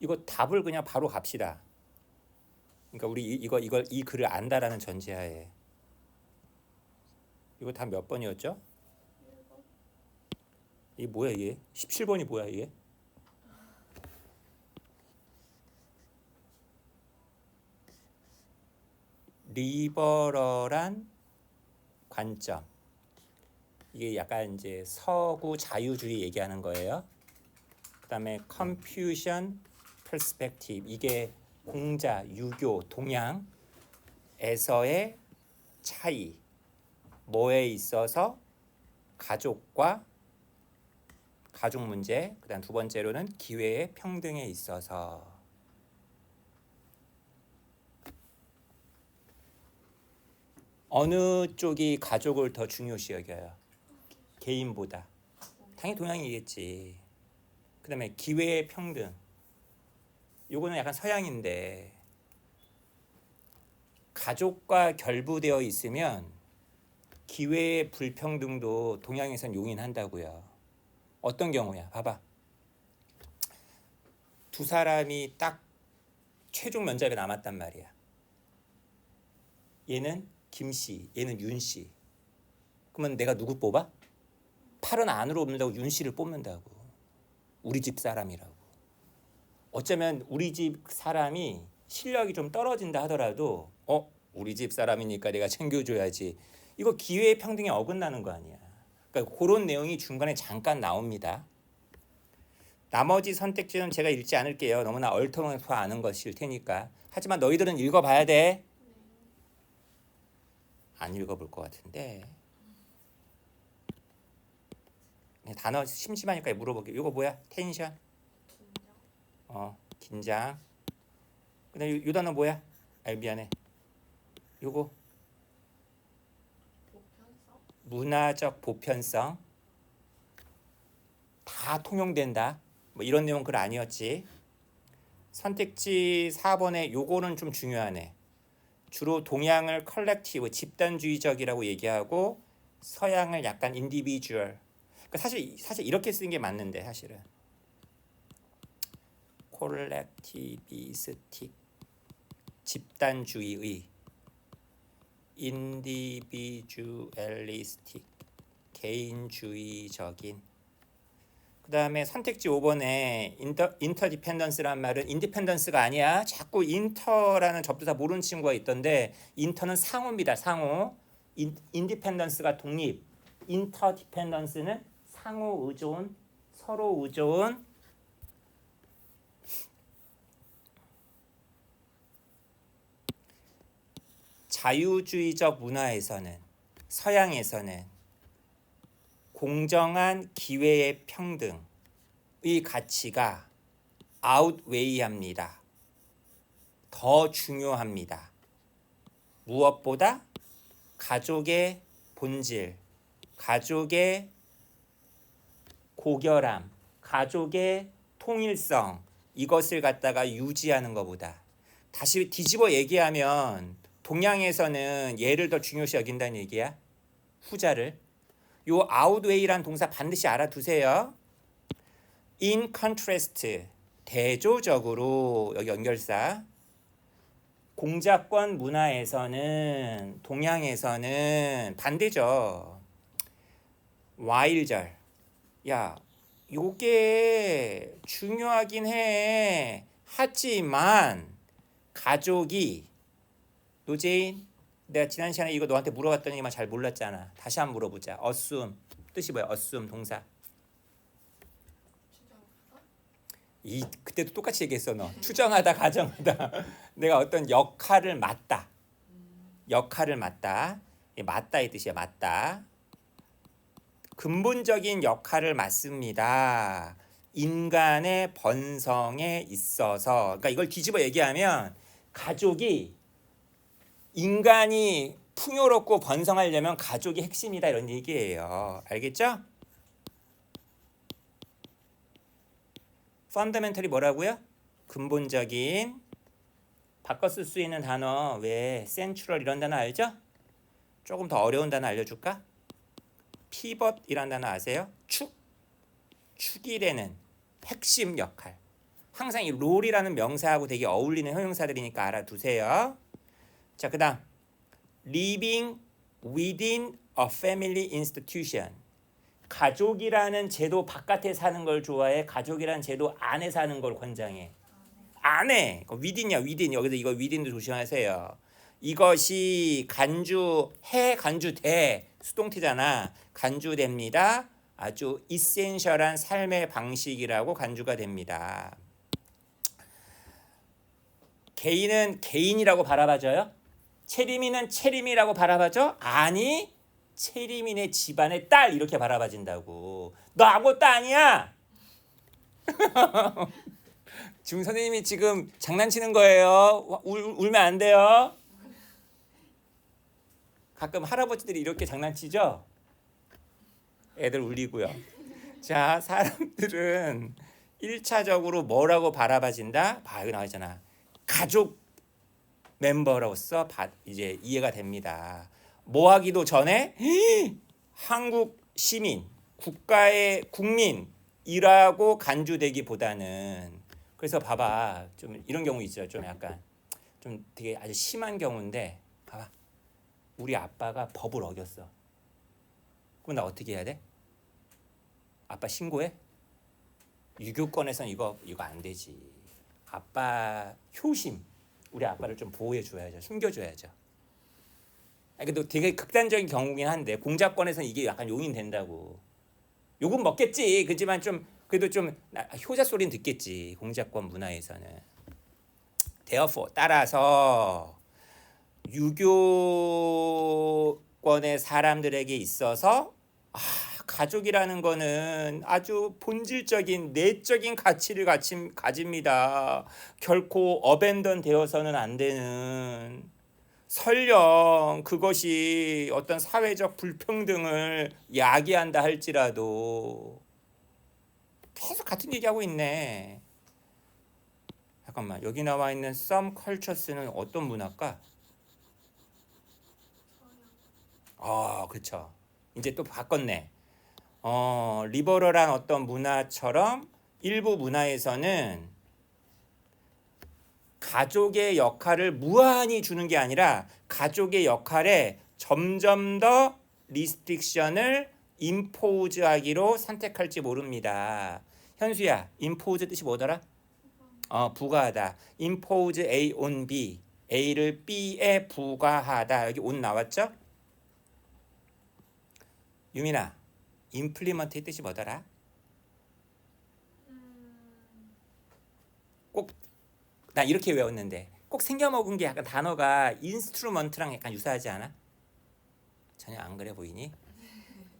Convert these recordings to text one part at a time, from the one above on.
이거 답을 그냥 바로 갑시다. 그러니까 우리 이- 이거 이걸 이 글을 안다라는 전제하에 이거 다 몇 번이었죠? 이게 뭐야 이게? 17번이 뭐야 이게? 리버럴한 관점. 이게 약간 이제 서구 자유주의 얘기하는 거예요. 그다음에 confusion perspective 이게 공자, 유교, 동양에서의 차이 뭐에 있어서 가족과 가족 문제, 그다음 두 번째로는 기회의 평등에 있어서 어느 쪽이 가족을 더 중요시 여겨요? 개인보다. 당연히 동양이겠지. 그다음에 기회의 평등. 요거는 약간 서양인데 가족과 결부되어 있으면 기회의 불평등도 동양에선 용인한다고요. 어떤 경우야? 봐봐. 두 사람이 딱 최종 면접에 남았단 말이야. 얘는 김 씨, 얘는 윤 씨. 그러면 내가 누구 뽑아? 팔은 안으로 뽑는다고 윤 씨를 뽑는다고. 우리 집 사람이라고. 어쩌면 우리 집 사람이 실력이 좀 떨어진다 하더라도 어 우리 집 사람이니까 내가 챙겨줘야지. 이거 기회의 평등에 어긋나는 거 아니야. 그러니까 그런 내용이 중간에 잠깐 나옵니다. 나머지 선택지는 제가 읽지 않을게요. 너무나 얼터놓고 아는 것일 테니까. 하지만 너희들은 읽어봐야 돼. 안 읽어볼 것 같은데. 단어 심심하니까 물어볼게. 이거 뭐야? 텐션. 어 긴장. 그다음 요, 요 단어 뭐야? 아 미안해. 요거 보편성? 문화적 보편성 다 통용된다. 뭐 이런 내용 글 아니었지. 선택지 4번에 요거는 좀 중요하네. 주로 동양을 컬렉티브 집단주의적이라고 얘기하고 서양을 약간 인디비주얼. 그러니까 사실 사실 이렇게 쓰는 게 맞는데 사실은 콜렉티비스틱 집단주의의 인디비주얼리스틱 개인주의적인. 그 다음에 선택지 5번에 인터, 인터디펜던스란 말은 인디펜던스가 아니야. 자꾸 인터라는 접두사 모르는 친구가 있던데 인터는 상호입니다 상호. 인, 인디펜던스가 독립. 인터디펜던스는 상호 의존 서로 의존 자유주의적 문화에서는 서양에서는 공정한 기회의 평등의 가치가 아웃웨이합니다. 더 중요합니다. 무엇보다 가족의 본질, 가족의 고결함, 가족의 통일성 이것을 갖다가 유지하는 것보다 다시 뒤집어 얘기하면 동양에서는 얘를 더 중요시 여긴다는 얘기야. 후자를. 요 outweigh란 동사 반드시 알아두세요. in contrast 대조적으로 여기 연결사 공작권 문화에서는 동양에서는 반대죠. 와일절. 야, 요게 중요하긴 해. 하지만 가족이 노재인 내가 지난 시간에 이거 너한테 물어봤더니만 잘 몰랐잖아. 다시 한번 물어보자. assume 뜻이 뭐야? assume 동사. 이 그때도 똑같이 얘기했어 너. 추정하다 가정하다. 내가 어떤 역할을 맡다. 역할을 맡다. 이 맡다 이 뜻이야. 맡다. 근본적인 역할을 맡습니다. 인간의 번성에 있어서 그러니까 이걸 뒤집어 얘기하면 가족이 인간이 풍요롭고 번성하려면 가족이 핵심이다 이런 얘기예요. 알겠죠? 펀더멘털이 뭐라고요? 근본적인 바꿔 쓸 수 있는 단어 왜 센츄럴 이런 단어 알죠? 조금 더 어려운 단어 알려줄까? 피벗이란 단어 아세요? 축 축이라는 핵심 역할 항상 이 롤이라는 명사하고 되게 어울리는 형용사들이니까 알아두세요. 자, 그다음 living within a family institution. 가족이라는 제도 바깥에 사는 걸 좋아해. 가족이라는 제도 안에 사는 걸 권장해. 안에. 그 within이야, within. 여기서 이거 within도 조심하세요. 이것이 간주해, 간주돼. 수동태잖아. 간주됩니다. 아주 이센셜한 삶의 방식이라고 간주가 됩니다. 개인은 개인이라고 바라봐줘요? 체리미는 체리미라고 바라봐줘? 아니, 체리미네 집안의 딸 이렇게 바라봐진다고. 너 아무것도 아니야. 지금 선생님이 지금 장난치는 거예요. 울, 울면 안 돼요. 가끔 할아버지들이 이렇게 장난치죠? 애들 울리고요. 자, 사람들은 1차적으로 뭐라고 바라봐진다? 봐, 여기 나와 있잖아. 가족 멤버로서 바, 이제 이해가 됩니다. 뭐 하기도 전에 한국 시민, 국가의 국민이라고 간주되기보다는 그래서 봐봐. 좀 이런 경우 있죠. 좀 약간 좀 되게 아주 심한 경우인데 봐봐. 우리 아빠가 법을 어겼어. 그럼 나 어떻게 해야 돼? 아빠 신고해? 유교권에선 이거 이거 안 되지. 아빠 효심, 우리 아빠를 좀 보호해 줘야죠. 숨겨 줘야죠. 아니 근데 되게 극단적인 경우긴 한데 공작권에서는 이게 약간 용인된다고. 욕은 먹겠지. 그렇지만 좀 그래도 좀 나- 효자 소리는 듣겠지. 공작권 문화에서는. therefore 따라서 유교권의 사람들에게 있어서 아, 가족이라는 거는 아주 본질적인 내적인 가치를 가짐, 가집니다. 결코 어벤던 되어서는 안 되는 설령 그것이 어떤 사회적 불평등을 야기한다 할지라도 계속 같은 얘기하고 있네. 잠깐만 여기 나와 있는 some cultures는 어떤 문화일까? 아, 그렇죠. 이제 또 바꿨네. 어, 리버럴한 어떤 문화처럼 일부 문화에서는 가족의 역할을 무한히 주는 게 아니라 가족의 역할에 점점 더 리스트릭션을 임포즈하기로 선택할지 모릅니다. 현수야, 임포즈 뜻이 뭐더라? 어, 부과하다. impose A on B. A를 B에 부과하다. 여기 on 나왔죠? 유민아, implement의 뜻이 뭐더라? 꼭 나 이렇게 외웠는데 꼭 생겨 먹은 게 약간 단어가 인스트루먼트랑 약간 유사하지 않아? 전혀 안 그래 보이니?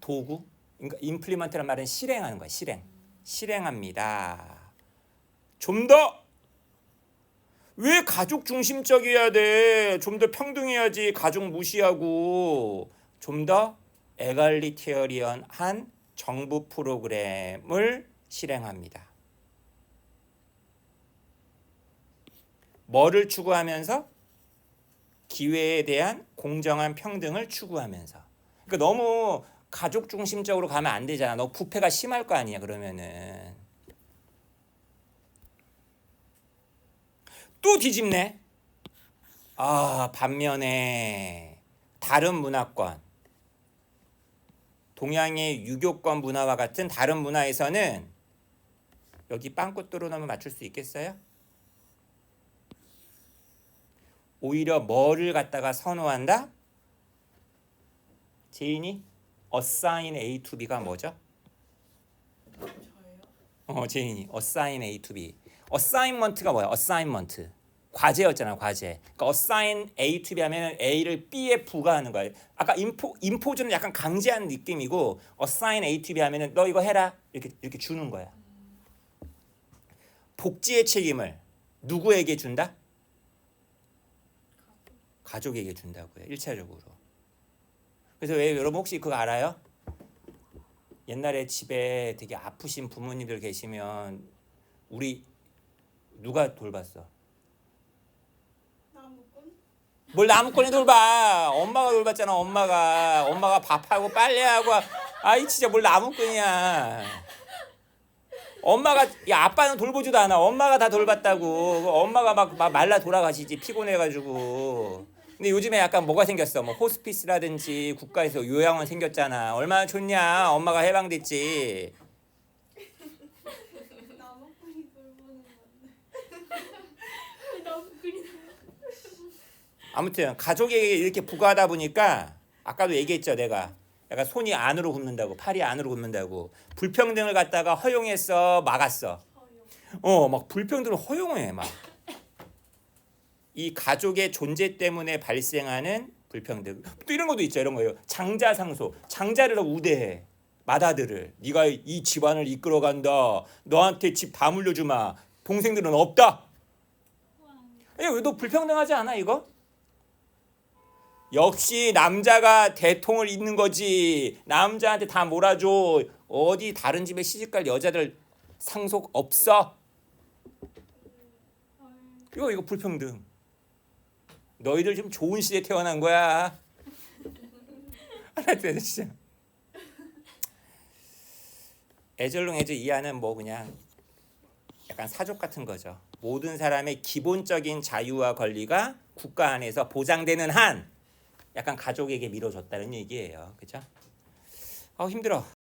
도구? 그러니까 임플리먼트란 말은 실행하는 거야. 실행. 실행합니다. 좀 더 왜 가족 중심적이어야 돼? 좀 더 평등해야지. 가족 무시하고 좀더 에갈리테어리언한 정부 프로그램을 실행합니다. 뭐를 추구하면서 기회에 대한 공정한 평등을 추구하면서. 그러니까 너무 가족 중심적으로 가면 안 되잖아. 너 부패가 심할 거 아니야. 그러면은 또 뒤집네. 아 반면에 다른 문화권, 동양의 유교권 문화와 같은 다른 문화에서는 여기 빵꾸 뚫어놓으면 맞출 수 있겠어요? 오히려 뭐를 갖다가 선호한다? 제인이 assign A to B가 뭐죠? 어, 제인이 assign A to B. assignment가 뭐야? assignment. 과제였잖아, 과제. 그러니까 assign A to B 하면은 A를 B에 부과하는 거야. 아까 인포 인포즈는 약간 강제한 느낌이고 assign A to B 하면은 너 이거 해라. 이렇게 이렇게 주는 거야. 복지의 책임을 누구에게 준다? 가족에게 준다고요. 일차적으로. 그래서 왜 여러분 혹시 그거 알아요? 옛날에 집에 되게 아프신 부모님들 계시면 우리 누가 돌봤어? 나무꾼? 뭘 나무꾼이 돌봐? 엄마가 돌봤잖아. 엄마가 엄마가 밥하고 빨래하고 아이 진짜 뭘 나무꾼이야? 엄마가 야 아빠는 돌보지도 않아. 엄마가 다 돌봤다고. 엄마가 막, 막 말라 돌아가시지 피곤해가지고. 근데 요즘에 약간 뭐가 생겼어? 뭐 호스피스라든지 국가에서 요양원 생겼잖아. 얼마나 좋냐? 엄마가 해방됐지. 나무꾼이 돌보는 건데. 나무꾼이 아무튼 가족에게 이렇게 부과하다 보니까 아까도 얘기했죠 내가. 약간 손이 안으로 굽는다고 팔이 안으로 굽는다고. 불평등을 갖다가 허용해서 막았어. 어 막 불평등을 허용해 막. 이 가족의 존재 때문에 발생하는 불평등. 또 이런 것도 있죠 이런 거예요. 장자 상소. 장자를 우대해. 맏아들을 네가 이 집안을 이끌어간다. 너한테 집 다 물려주마. 동생들은 없다. 야왜너 불평등하지 않아 이거? 역시 남자가 대통을 잇는 거지. 남자한테 다 몰아줘. 어디 다른 집에 시집갈 여자들 상속 없어. 이거 이거 불평등. 너희들 지금 좋은 시대에 태어난 거야. 알았지 진짜. 애절롱 애절 이하는 뭐 그냥 약간 사족 같은 거죠. 모든 사람의 기본적인 자유와 권리가 국가 안에서 보장되는 한 약간 가족에게 미뤄졌다는 얘기예요. 그죠? 아 힘들어.